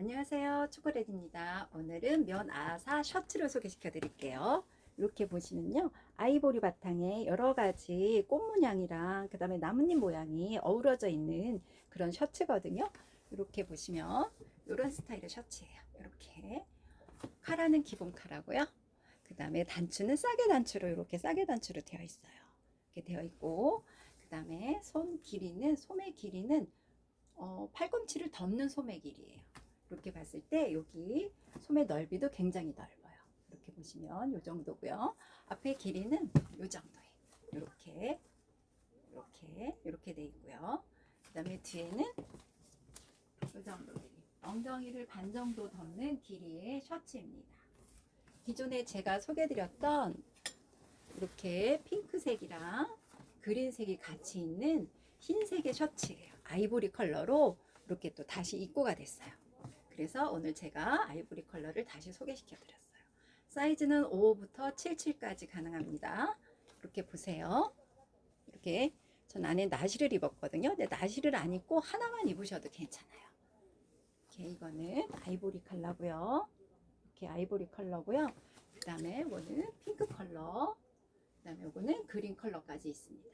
안녕하세요. 초콜릿입니다. 오늘은 면 아사 셔츠를 소개시켜 드릴게요. 이렇게 보시면요. 아이보리 바탕에 여러 가지 꽃 모양이랑 그 다음에 나뭇잎 모양이 어우러져 있는 그런 셔츠거든요. 이렇게 보시면 이런 스타일의 셔츠예요. 이렇게. 카라는 기본 카라고요. 그 다음에 단추는 싸게 단추로 이렇게 싸게 단추로 되어 있어요. 이렇게 되어 있고 그 다음에 손 길이는 소매 길이는 어, 팔꿈치를 덮는 소매 길이에요. 이렇게 봤을 때 여기 소매 넓이도 굉장히 넓어요. 이렇게 보시면 이 정도고요. 앞에 길이는 이 정도예요. 이렇게 이렇게 이렇게 돼 있고요. 그 다음에 뒤에는 이 정도 길이. 엉덩이를 반 정도 덮는 길이의 셔츠입니다. 기존에 제가 소개드렸던 이렇게 핑크색이랑 그린색이 같이 있는 흰색의 셔츠예요. 아이보리 컬러로 이렇게 또 다시 입고가 됐어요. 그래서 오늘 제가 아이보리 컬러를 다시 소개시켜 드렸어요. 사이즈는 5부터 77까지 가능합니다. 이렇게 보세요. 이렇게 전 안에 나시를 입었거든요. 근데 나시를 안 입고 하나만 입으셔도 괜찮아요. 이렇게 이거는 아이보리 컬러고요. 이렇게 아이보리 컬러고요. 그 다음에 이거는 핑크 컬러. 그 다음에 이거는 그린 컬러까지 있습니다.